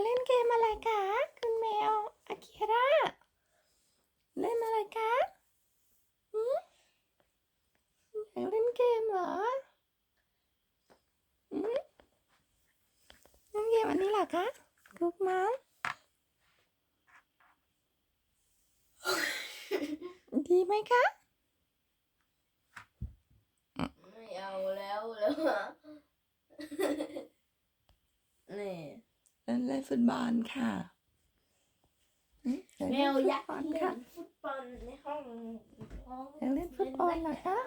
จะเล่นเกมอะไรคะ คุณแมวอากิระเล่นอะไรคะหืมอยากเล่นเกมเหรอหืมเล่นเกมอันนี้เหรอคะลูกมังดีไหมคะไม่เอาแล้วแล้วอะนี่ เล่นฟุตบอลค่ะแมวอยากเล่นฟุตบอลในห้องห้อยากเล่นฟุตบอลเหรอคะ